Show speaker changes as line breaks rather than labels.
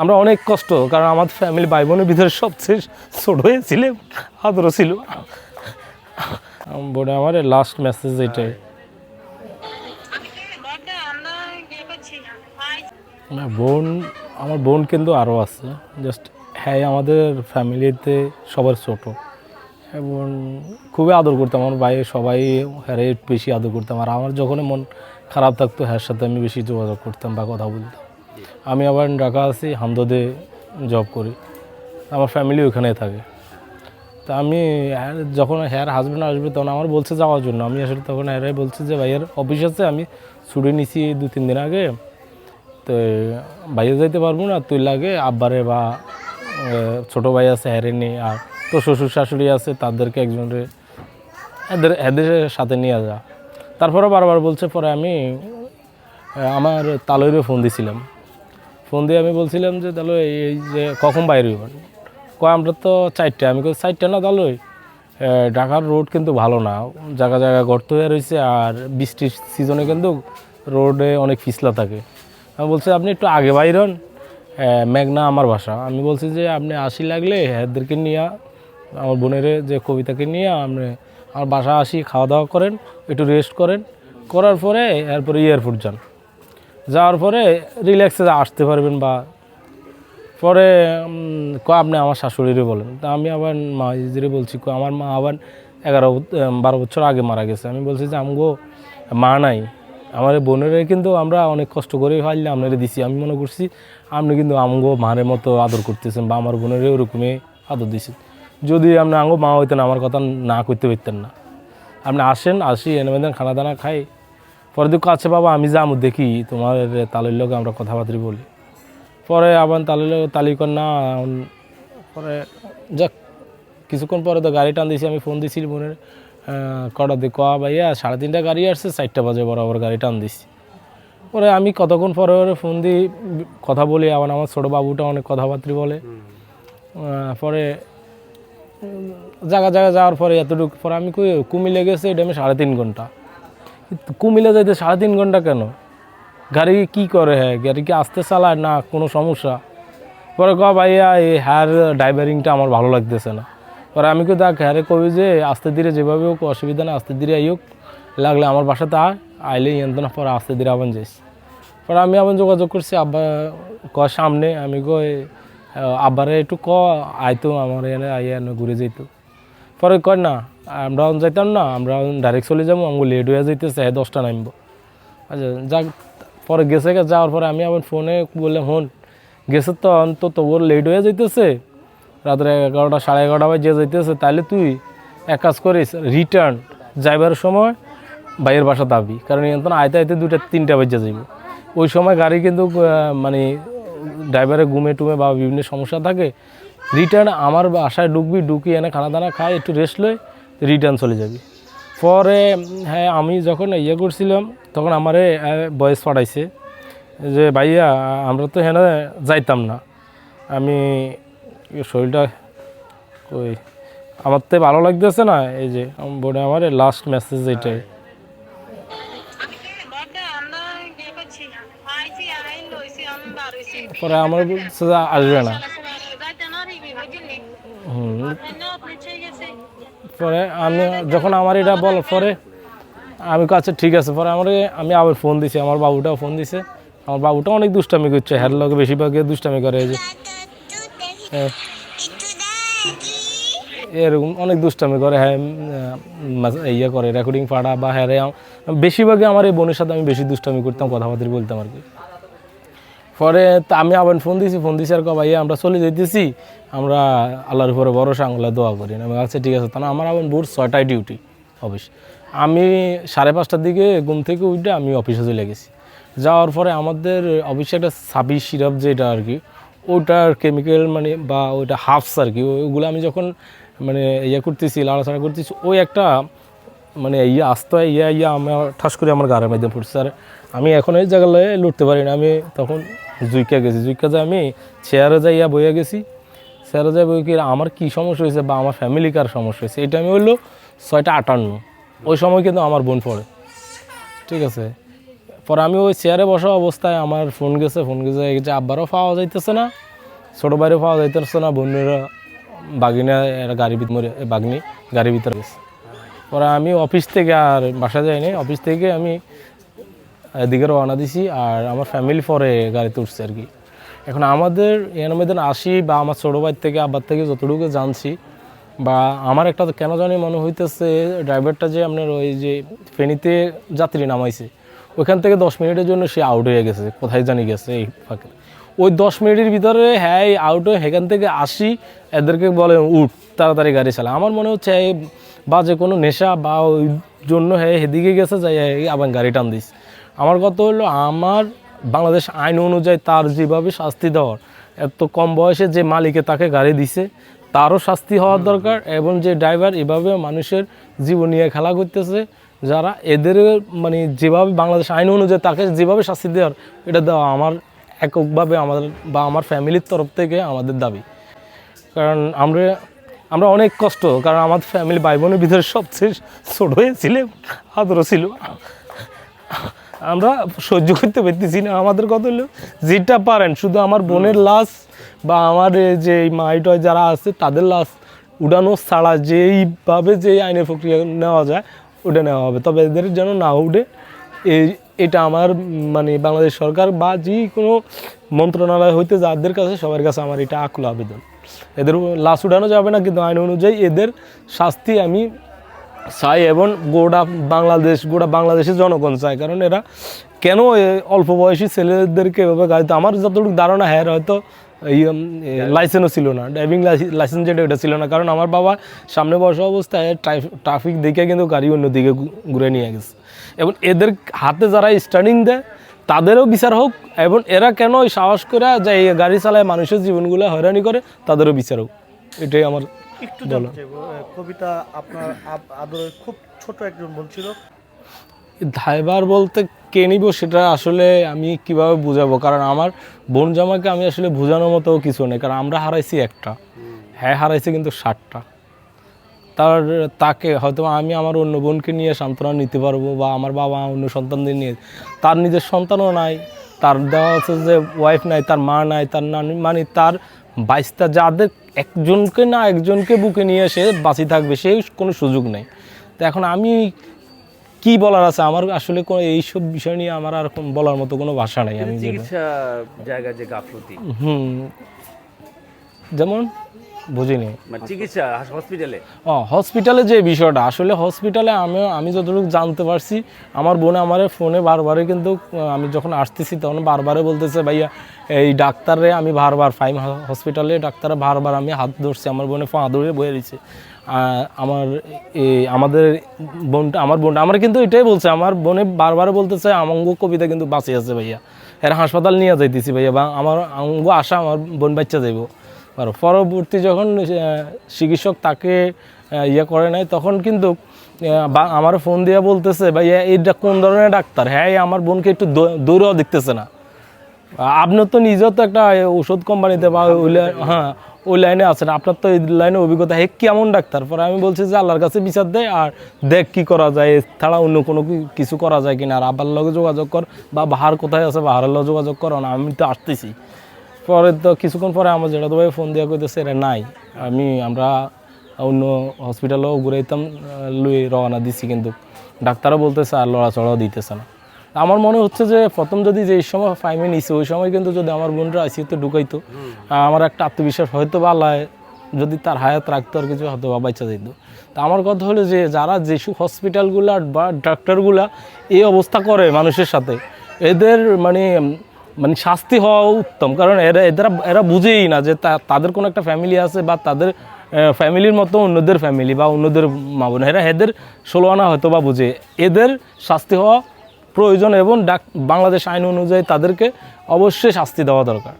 আমরা অনেক কষ্ট, কারণ আমাদের ফ্যামিলি ভাই বোনের ভিতরে সবচেয়ে ছোট হয়েছিল আদরও ছিল। বোনে আমার লাস্ট মেসেজ এটাই।
আমরা
আমার বোন আমার বোন কিন্তু আরও আছে জাস্ট হ্যাঁ আমাদের ফ্যামিলিতে সবার ছোট। এবং খুবই আদর করতাম, আমার ভাই সবাই হ্যাঁ বেশি আদর করতাম। আর আমার যখন মন খারাপ থাকতো, হ্যার সাথে আমি বেশি যোগাযোগ করতাম বা কথা বলতাম। আমি আবার ঢাকা আছি, হামদদে জব করি। আমার ফ্যামিলি ওখানে থাকে। তা আমি যখন হ্যার হাজব্যান্ড আসবে, তখন আমার বলছে যাওয়ার জন্য। আমি আসলে তখন হ্যারাই বলছে যে, ভাইয়ের অফিস আছে, আমি ছুটি নিছি দু তিন দিন আগে। তো বাইরে যাইতে পারব না, তুই লাগে আব্বারে বা ছোট ভাই আছে হ্যারে নেই আর তো শ্বশুর শাশুড়ি আছে, তাদেরকে একজনের এদের এদের সাথে নিয়ে যা। তারপরে বারবার বলছে, পরে আমি আমার তালইরে ফোন দিছিলাম। ফোন দিয়ে আমি বলছিলাম যে তাহলে এই যে কখন বাইরে হইবেন কয়, আমরা তো চারটে। আমি কই, চারটে না তাহলে ঢাকার রোড কিন্তু ভালো না। জায়গা জায়গা গর্ত হয়ে রয়েছে আর বৃষ্টির সিজনে কিন্তু রোডে অনেক পিছলা থাকে। আমি বলছি, আপনি একটু আগে বাইর হন। মেঘনা আমার বাসা। আমি বলছি যে, আপনি আসি লাগলে এদেরকে নিয়ে, আমার বোনের যে কবিতাকে নিয়ে আপনি আমার বাসা আসি, খাওয়া দাওয়া করেন, একটু রেস্ট করেন। করার পরে এরপরে এয়ারপোর্ট যান। যাওয়ার পরে রিল্যাক্সে আসতে পারবেন বা পরে ক আপনি আমার শাশুড়িরে বলেন। তা আমি আবার মা ইজিরে বলছি ক আমার মা আবার এগারো বারো বছর আগে মারা গেছে। আমি বলছি যে আমগো মা নাই। আমার বোনেরে কিন্তু আমরা অনেক কষ্ট করে ফাইলে আপনারে দিছি। আমি মনে করছি আপনি কিন্তু আমগো মারের মতো আদর করতেছেন বা আমার বোনেরে ওরকমই আদর দিছেন। যদি আপনি আঙ্গো মা হইতেন, আমার কথা না করতে পারতেন না। আপনি আসেন, আসি এনে খানা দানা খাই। পরে দেখো আচ্ছা বাবা, আমি যাব দেখি তোমার তালের লোক আমরা কথাবার্তা বলি। পরে আবার তালে তালিকর না পরে যাক। কিছুক্ষণ পরে তো গাড়ি টান দিয়েছি, আমি ফোন দিয়েছি বোনের কটা দিয়ে কয়া ভাইয়া, সাড়ে তিনটা গাড়ি আসছে, চারটা বাজে বরাবর গাড়ি টান দিছি পরে আমি কতক্ষণ পরে পরে ফোন দিই, কথা বলি, আবার আমার ছোটো বাবুটা অনেক কথাবার্তা বলে। পরে জায়গা জায়গা যাওয়ার পরে এতটুকু, পরে আমি কই কুমিলে গেছে, এটা আমি সাড়ে তিন ঘণ্টা। কুমিল্লা যাইতে সাড়ে তিন ঘণ্টা কেন? গাড়ি কি করে হ্যাঁ? গাড়ি কি আস্তে চালায় না কোনো সমস্যা? পরে ক ভাইয়া, এই হ্যার ড্রাইভারিংটা আমার ভালো লাগতেছে না। পরে আমি কই, দেখ, হ্যারে কবি যে, আস্তে ধীরে যেভাবে হোক, অসুবিধা না আস্তে ধীরে আইওক লাগলে আমার বাসাতে আয়, আইলে ইয়ন্ত না পরে আস্তে ধীরে আবার যাইস। পরে আমি আবার যোগাযোগ করছি, আব্বা ক সামনে। আমি কই আব্বারে একটু ক আইতো আমার এনে, আইয়া ঘুরে যেত পরে কয় না, আমরা যাইতাম না, আমরা ডাইরেক্ট চলে যাব আমাকে লেট হয়ে যাইতেছে দশটা নামবো। আচ্ছা যাক, পরে গেছে যাওয়ার পরে আমি আবার ফোনে বললাম, হন, গেছে তো অন্তত ওর লেট হয়ে যাইতেছে। রাত্রে এগারোটা, সাড়ে এগারোটা বাজে যাইতেছে তাহলে তুই এক কাজ করিস রিটার্ন যাইবার সময় বাইরের বাসা দাবি, কারণ এখন আইতে আইতে দুইটা, তিনটা বাজে যাইব। ওই সময় গাড়ি কিন্তু মানে ড্রাইভারের ঘুমে টুমে বা বিভিন্ন সমস্যা থাকে রিটার্ন আমার বাসায় ঢুকবি ঢুকি এনে খানা দানা খাই, একটু রেস্ট লই রিটার্ন চলে যাবি। পরে হ্যাঁ আমি যখন ইয়ে করছিলাম, তখন আমারে বয়স পাঠাইছে যে, ভাইয়া, আমরা তো হ্যাঁ যাইতাম না। আমি, শরীরটা ওই আমার তো ভালো লাগতেছে না। এই যে বোনে আমার লাস্ট মেসেজ এটাই। পরে আমার আসবে না
যাইতে না রিবি বুঝলি
হুম
এনে পিছিয়ে গেছে
পরে আমি যখন আমার এটা বল, পরে আমি কাছে ঠিক আছে, পরে আমার, আমি আবার ফোন দিছি, আমার বাবুটাও ফোন দিছে আমার বাবুটা অনেক দুষ্টামি করছে হ্যার লগে বেশিরভাগ দুষ্টামি করে এই যে হ্যাঁ। এরকম অনেক দুষ্টামি করে হ্যাঁ ইয়ে করে রেকর্ডিং পাড়া বা হ্যাঁ বেশিরভাগই আমার এই বোনের সাথে আমি বেশি দুষ্টামি করতাম, কথাবার্তা বলতাম আর কি পরে আমি আবার ফোন দিছি ফোন দিছি আর ভাইয়া, আমরা চলে যেতেছি আমরা আল্লাহর উপরে ভরসা আঙুলে দোয়া করি। আমি আচ্ছা ঠিক আছে। তাহলে আমার আবার ভোর ছয়টায় ডিউটি অফিস আমি সাড়ে পাঁচটার দিকে ঘুম থেকে উঠে আমি অফিসে চলে গেছি। যাওয়ার পরে আমাদের অফিসে একটা সাবি সিরাপ যেটা আর কি ওটার কেমিক্যাল মানে বা ওইটা হাফস আর কি, ওইগুলো আমি যখন মানে ইয়ে করতেছি লাড়াছাড়া করতেছি, ওই একটা মানে ইয়ে আসতে ইয়া ইয়া আমার ঠাস করে আমার গাড়ির মধ্যে পড়ছে। আর আমি এখন এই জায়গায় লুটতে পারি না। আমি তখন জুইকা গেছি, জুইকা যে আমি চেয়ারে যাই ইয়া বইয়া গেছি। চেয়ারে যাই বই কি আমার কী সমস্যা হয়েছে বা আমার ফ্যামিলি কার সমস্যা হয়েছে, এটা আমি হইল ছয়টা আটান্ন। ওই সময় কিন্তু আমার বোন পড়ে। ঠিক আছে? পরে আমি ওই চেয়ারে বসা অবস্থায় আমার ফোন গেছে ফোন গেছে যে আব্বারও পাওয়া যাইতেছে না, ছোটো বাইরে পাওয়া যাইতেছে না, বোনেরা বাগিনা, এরা গাড়ি ভিতরে বাগনি গাড়ির ভিতরে গেছে। পরে আমি অফিস থেকে আর বাসা যাইনি, অফিস থেকে আমি এদিকে রওনা দিছি আর আমার ফ্যামিলি পরে গাড়িতে উঠছে আর কি। এখন আমাদের এনামেদিন আসি বা আমার ছোটো ভাই থেকে আবার থেকে যতটুকু জানছি বা আমার একটা কেন জানি মনে হইতেছে ড্রাইভারটা যে আপনার ওই যে ফেনীতে যাত্রী নামাইছে, ওইখান থেকে দশ মিনিটের জন্য সে আউট হয়ে গেছে, কোথায় জানি গেছে এই ফাঁকে। ওই দশ মিনিটের ভিতরে হ্যাঁ আউট হয়ে সেখান থেকে আসি, এদেরকে বলে, উঠ, তাড়াতাড়ি গাড়ি চালা। আমার মনে হচ্ছে বা যে কোনো নেশা বা ওই জন্য হ্যাঁ সেদিকে গেছে, যাই আবার গাড়ি টান দিস। আমার কথা হলো আমার বাংলাদেশ আইন অনুযায়ী তার যেভাবে শাস্তি দেওয়ার এত কম বয়সে যে মালিকে তাকে গাড়ি দিছে তারও শাস্তি হওয়ার দরকার এবং যে ড্রাইভার এভাবে মানুষের জীবন নিয়ে খেলা করতেছে যারা এদের মানে যেভাবে বাংলাদেশ আইন অনুযায়ী তাকে যেভাবে শাস্তি দেওয়ার এটা দেওয়া আমার এককভাবে আমাদের বা আমার ফ্যামিলির তরফ থেকে আমাদের দাবি। কারণ আমরা আমরা অনেক কষ্ট কারণ আমাদের ফ্যামিলি ভাই বোনের ভিতরে সবচেয়ে ছোট হয়েছিল আদরও ছিল। আমরা সহ্য করতে পারতেছি না। আমাদের কথা হলো যেটা পারেন শুধু আমার বোনের লাশ বা আমার যে মাইটয় যারা আছে তাদের লাশ উড়ানো ছাড়া যেইভাবে যে আইনের প্রক্রিয়া নেওয়া যায় ওটা নেওয়া হবে। তবে এদের যেন না উঠে এই এটা আমার মানে বাংলাদেশ সরকার বা যে কোনো মন্ত্রণালয় হইতে যাদের কাছে সবার কাছে আমার এটা আকুল আবেদন। এদের লাশ উঠানো যাবে না কিন্তু আইন অনুযায়ী এদের শাস্তি আমি চাই এবং গোটা বাংলাদেশ, গোটা বাংলাদেশের জনগণ চায় কারণ এরা কেন অল্প বয়সী ছেলেদেরকে এভাবে গাড়িতে আমার যতটুকু ধারণা হ্যাঁ হয়তো লাইসেন্সও ছিল না ড্রাইভিং লাইসেন্স যেটা ওটা ছিল না। কারণ আমার বাবা সামনে বসা অবস্থায় ট্রাফিক দেখে কিন্তু গাড়ি অন্যদিকে ঘুরে নিয়ে গেছে। এবং এদের হাতে যারা স্টার্নিং দেয়, তাদেরও বিচার হোক এবং এরা কেন সাহস করে যে গাড়ি চালায় মানুষের জীবনগুলো হয়রানি করে, তাদেরও বিচার হোক। এটাই আমার
একটু জানতে চাইব কবিতা আপনার আদরের খুব ছোট একজন বোন ছিল।
ড্রাইভার বলতে কে নিব সেটা আসলে আমি কীভাবে বুঝাবো? কারণ আমার বোন জামাকে আমি আসলে বোঝানোর মতো কিছু নেই কারণ আমরা হারাইছি একটা। হ্যাঁ হারাইছি কিন্তু ষাটটা। তার তাকে হয়তো আমি আমার অন্য বোনকে নিয়ে সান্ত্বনা নিতে পারব বা আমার বাবা অন্য সন্তানদের নিয়ে। তার নিজের সন্তানও নাই তার দেওয়া হচ্ছে যে ওয়াইফ নাই তার মা নাই তার নানি মানে তার বাইশটা যাদের একজনকে না একজনকে বুকে নিয়ে সে বাঁচি থাকবে সেই কোনো সুযোগ নেই। তো এখন আমি কি বলার আছে? আমার আসলে কোনো এইসব বিষয় নিয়ে আমার আর বলার মতো কোনো ভাষা নেই আমি
জায়গায় যে গাফলতি।
হুম। যেমন বুঝিনি।
মানে চিকিৎসা হসপিটালে?
ও হসপিটালে যে বিষয়টা আসলে হসপিটালে আমি আমি যতটুকু জানতে পারছি আমার বোনে আমার ফোনে বারবারে কিন্তু আমি যখন আসতেছি তখন বারবারে বলতেছে ভাইয়া এই ডাক্তারে আমি বারবার ফাইম হসপিটালে ডাক্তারে বারবার আমি হাত ধরছি, আমার বোনে পা ধরে বয়ে দিচ্ছে আমার এই আমাদের বোনটা, আমার বোনটা, আমার কিন্তু এটাই বলছে, আমার বোনে বারবার বলতেছে, আমঙ্গ কবিতা কিন্তু বাঁচিয়ে আছে ভাইয়া। এর হাসপাতাল নিয়ে যাইতেছি ভাইয়া, বা আমার অঙ্গ আশা আমার বোন বাচ্চা যাইব। আর পরবর্তী যখন চিকিৎসক তাকে ইয়ে করে নাই, তখন কিন্তু বা আমার ফোন দিয়ে বলতেছে ভাই এইটা কোন ধরনের ডাক্তার? হ্যাঁ আমার বোনকে একটু দৌড়াও দেখতেছে না। আপনার তো নিজেও তো একটা ওষুধ কোম্পানিতে বা ওই হ্যাঁ ওই লাইনে আছেন। আপনার তো এই লাইনে অভিজ্ঞতা। হে কেমন ডাক্তার? পরে আমি বলছি যে আল্লাহর কাছে বিচার দেয় আর দেখ কি করা যায়। এছাড়া অন্য কোনো কিছু করা যায় কিনা। আর আব্বার লগে যোগাযোগ কর বা বাহার কোথায় আছে বাহারের লগে যোগাযোগ কর। না আমি তো আসতেছি। পরে তো কিছুক্ষণ পরে আমার যেটা তো ভাই ফোন দিয়ে কইতেছে এটা নাই আমি আমরা অন্য হসপিটালেও ঘুরে ঘুরাইতাম লুই রওনা দিছি কিন্তু। ডাক্তারও বলতেছে আর লড়াচড়াও দিতেছে না। আমার মনে হচ্ছে যে প্রথম যদি যে সময় ফাইমে নিছে ওই সময় কিন্তু যদি আমার বোনরা আইসিউতে ঢুকাইতো আমার একটা আত্মবিশ্বাস হয়তো বা যদি তার হায়াত রাখতো আর কিছু হয়তো বা বাচ্চা যেত তা আমার কথা হলো যে যারা যেসব হসপিটালগুলা বা ডাক্তারগুলা এই অবস্থা করে মানুষের সাথে, এদের মানে মানে শাস্তি হওয়া উত্তম। কারণ এরা এরা এরা বুঝেই না যে তাদের কোনো একটা ফ্যামিলি আছে বা তাদের ফ্যামিলির মতো অন্যদের ফ্যামিলি বা অন্যদের মা বোন এরা এদের ষোলো আনা হয়তো বা বুঝে। এদের শাস্তি হওয়া প্রয়োজন এবং বাংলাদেশ আইন অনুযায়ী তাদেরকে অবশ্যই শাস্তি দেওয়া দরকার।